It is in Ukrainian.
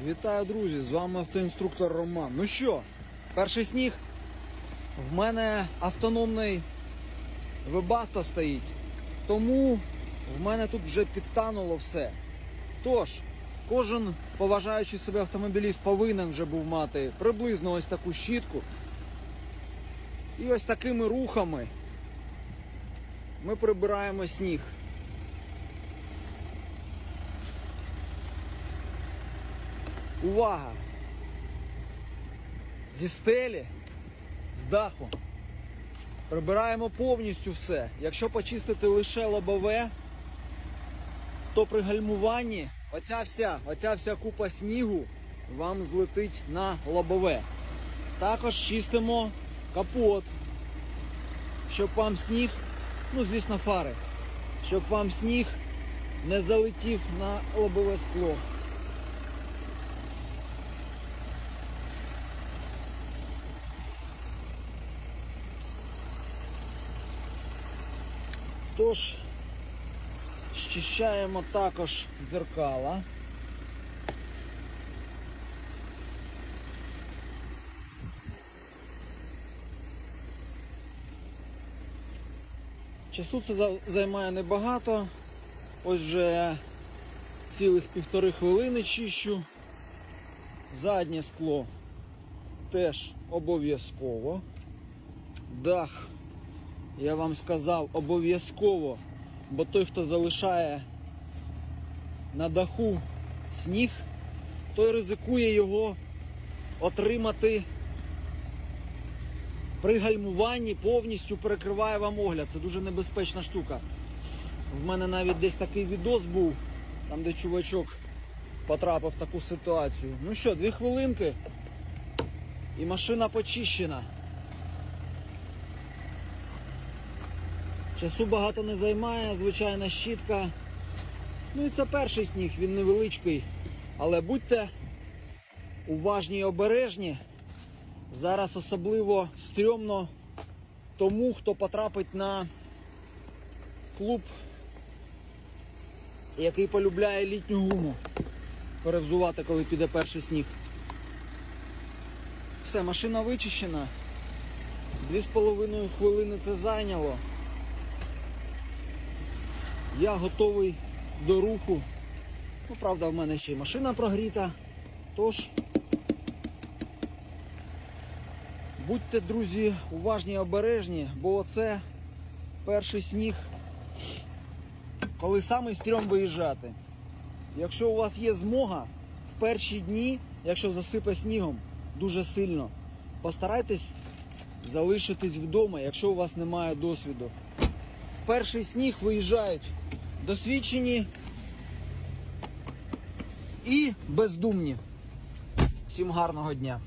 Вітаю, друзі! З вами автоінструктор Роман. Ну що, перший сніг. В мене автономний вебаста стоїть. Тому в мене тут вже підтануло все. Тож, кожен поважаючий себе автомобіліст повинен вже був мати приблизно ось таку щітку. І ось такими рухами ми прибираємо сніг. Увага! Зі стелі, з даху. Прибираємо повністю все. Якщо почистити лише лобове, то при гальмуванні оця вся, оця вся купа снігу вам злетить на лобове. Також чистимо капот, щоб вам сніг, ну звісно, фари, щоб вам сніг не залетів на лобове скло. Тож, щищаємо також дзеркала. Часу це займає небагато. Ось вже цілих півтори хвилини чищу. Заднє скло теж обов'язково. Дах я вам сказав обов'язково, бо той, хто залишає на даху сніг, той ризикує його отримати при гальмуванні, повністю перекриває вам огляд. Це дуже небезпечна штука. В мене навіть десь такий відос був, там де чувачок потрапив в таку ситуацію. Ну що, дві хвилинки і машина почищена. Часу багато не займає, звичайна щітка. Ну і це перший сніг, він невеличкий. Але будьте уважні і обережні. Зараз особливо стрьомно тому, хто потрапить на клуб, який полюбляє літню гуму. Перевзувати, коли піде перший сніг. Все, машина вичищена. Дві з половиною хвилини це зайняло. Я готовий до руху. Ну, правда, в мене ще й машина прогріта. Тож, будьте, друзі, уважні і обережні, бо це перший сніг, коли самий стрьом виїжджати. Якщо у вас є змога, в перші дні, якщо засипе снігом дуже сильно, постарайтесь залишитись вдома, якщо у вас немає досвіду перший сніг виїжджають досвідчені і бездумні. Всім гарного дня!